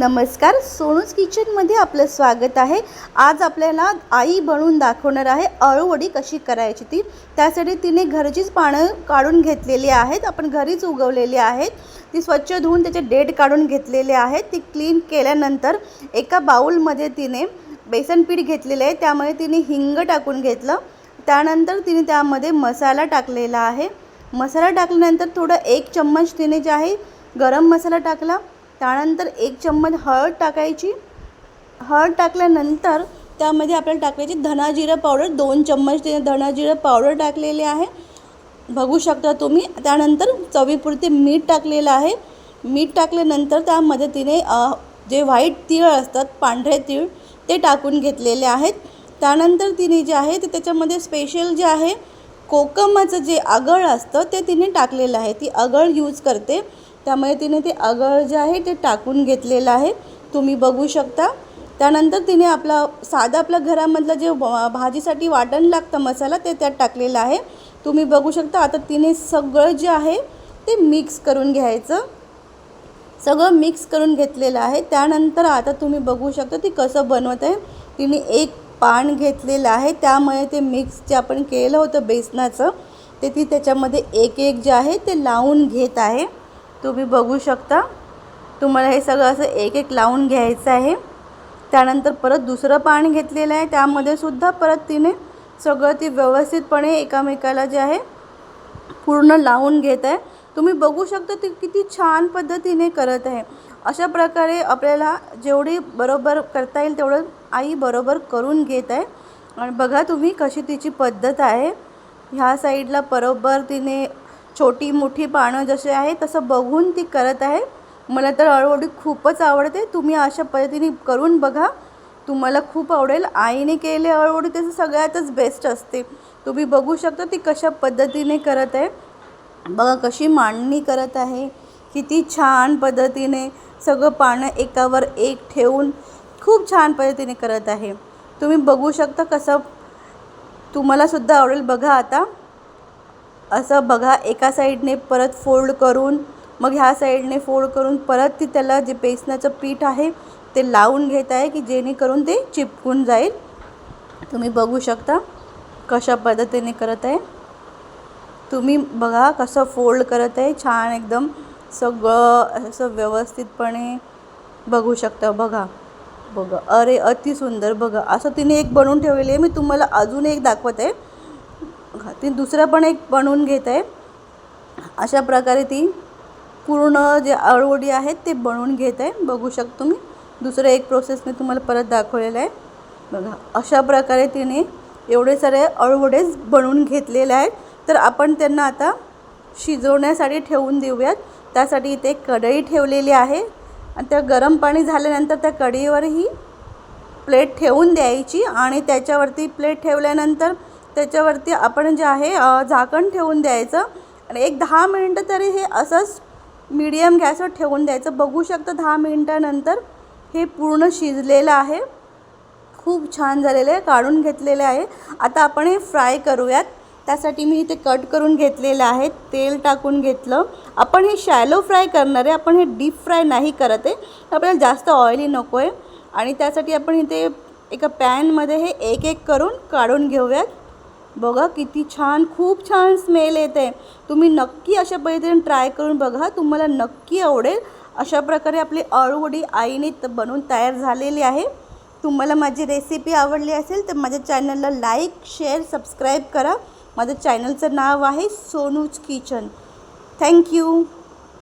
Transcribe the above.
नमस्कार सोनूज किचनमध्ये आपलं स्वागत आहे. आज आपल्याला आई बनवून दाखवणार आहे अळूवडी कशी करायची ती. त्यासाठी तिने घरचीच पानं काढून घेतलेली आहेत. आपण घरीच उगवलेली आहेत. ती स्वच्छ धुवून त्याचे डेट काढून घेतलेले आहेत. ती क्लीन केल्यानंतर एका बाऊलमध्ये तिने बेसन पीठ घेतलेलं आहे. त्यामध्ये तिने हिंग टाकून घेतलं. त्यानंतर तिने त्यामध्ये मसाला टाकलेला आहे. मसाला टाकल्यानंतर थोडं एक चम्मच तिने जे आहे गरम मसाला टाकला. त्यानंतर एक चम्मच हळद टाकायची. हळद टाकल्यानंतर त्यामध्ये आपल्याला टाकायची धनाजिरं पावडर. दोन चम्मच तिने धनाजिरं पावडर टाकलेली आहे. बघू शकता तुम्ही. त्यानंतर चवीपुरते मीठ टाकलेलं आहे. मीठ टाकल्यानंतर त्यामध्ये तिने जे व्हाईट तीळ असतात पांढरे तीळ ते टाकून घेतलेले आहेत. त्यानंतर तिने जे आहे ते त्याच्यामध्ये स्पेशल जे आहे कोकमाचं जे आगळ असतं ते तिने टाकलेलं आहे. ती आगळ यूज करते. त्यामुळे तिने ते आगळ जे आहे ते टाकून घेतलेलं आहे. तुम्ही बघू शकता. त्यानंतर तिने आपला साधं आपल्या घरामधलं जे भाजीसाठी वाटण लागतं मसाला ते त्यात टाकलेलं आहे. तुम्ही बघू शकता आता तिने सगळं जे आहे ते मिक्स करून घ्यायचं. सगळं मिक्स करून घेतलेलं आहे. त्यानंतर आता तुम्ही बघू शकता ती कसं बनवत आहे. तिने एक पान घेतलेलं आहे. त्यामुळे ते मिक्स जे आपण केलं होतं बेसनाचं ते ती त्याच्यामध्ये एक एक जे आहे ते लावून घेत आहे. तुम्ही बघू शकता. तुम्हाला हे सगळं असं एक एक लावून घ्यायचं आहे. त्यानंतर परत दुसरं पान घेतलेलं आहे. त्यामध्ये सुद्धा परत तिने सगळं ती व्यवस्थितपणे एकामेकाला जे आहे पूर्ण लावून घेत आहे. तुम्ही बघू शकता ती किती छान पद्धतीने करत आहे. अशा प्रकारे आपल्याला जेवढी बरोबर करता येईल तेवढं आई बरोबर करून घेत आहे. आणि बघा तुम्ही कशी तिची पद्धत आहे. ह्या साईडला बरोबर तिने छोटी मोठी पानं जसे आहे तसं बघून ती करत आहे. मला तर अळवडी खूपच आवडते. तुम्ही अशा पद्धतीने करून बघा. तुम्हाला खूप आवडेल. आईने केले अळवडी त्याचं सगळ्यातच बेस्ट असते. तुम्ही बघू शकता ती कशा पद्धतीने करत आहे. बघा कशी मांडणी करत आहे. किती छान पद्धतीने सगळं पानं एकावर एक ठेवून खूप छान पद्धतीने करत आहे. तुम्ही बघू शकता कसं तुम्हालासुद्धा आवडेल. बघा आता. असं बघा एका साईडने परत फोल्ड करून मग ह्या साईडने फोल्ड करून परत ती त्याला जे बेसनाचं पीठ आहे ते लावून घेत आहे की जेणेकरून ते चिपकून जाईल. तुम्ही बघू शकता कशा पद्धतीने करत आहे. तुम्ही बघा कसं फोल्ड करत आहे छान एकदम सगळं असं व्यवस्थितपणे बघू शकता बघा. बघा अरे अति सुंदर बघा. असं तिने एक बनवून ठेवलेली आहे मी तुम्हाला अजून एक दाखवत आहे. बघा, ती दुसरं पण एक बनवून घेत आहे. अशा प्रकारे ती पूर्ण जे अळवडी आहेत ते बनवून घेत आहे. बघू शकतो तुम्ही. दुसरं एक प्रोसेस मी तुम्हाला परत दाखवलेलं आहे. बघा अशा प्रकारे तिने एवढे सारे अळवडेच बनवून घेतलेले आहेत. तर आपण त्यांना आता शिजवण्यासाठी ठेवून देऊयात. त्यासाठी इथे कढई ठेवलेली आहे. आणि त्या गरम पाणी झाल्यानंतर त्या कढईवर ही प्लेट ठेवून द्यायची आणि त्याच्यावरती प्लेट ठेवल्यानंतर त्याच्यावरती आपण जे आहे झाकण ठेवून द्यायचं. आणि एक दहा मिनटं तरी हे असंच मीडियम गॅसवर ठेवून द्यायचं. बघू शकता दहा मिनटानंतर हे पूर्ण शिजलेलं आहे. खूप छान झालेलं आहे काढून घेतलेले आहे. आता आपण हे फ्राय करूयात. त्यासाठी मी इथे कट करून घेतलेलं आहे तेल टाकून घेतलं. आपण हे शॅलो फ्राय करणार आहे आपण हे डीप फ्राय नाही करत आहे. आपल्याला जास्त ऑइली नको आहे आणि त्यासाठी आपण इथे एका पॅनमध्ये हे एक एक करून काढून घेऊयात. बघा किती छान खूप छान स्मेल येते. तुम्ही नक्की अशा पद्धतीने ट्राय करून बघा. तुम्हाला नक्की आवडेल. अशा प्रकारे आपली अळूवडी आईने त- बनवून तयार झालेली आहे. तुम्हाला माझी रेसिपी आवडली असेल तर माझ्या चॅनलला लाईक शेअर सबस्क्राईब करा. माझं चॅनलचं नाव आहे सोनूज किचन थँक्यू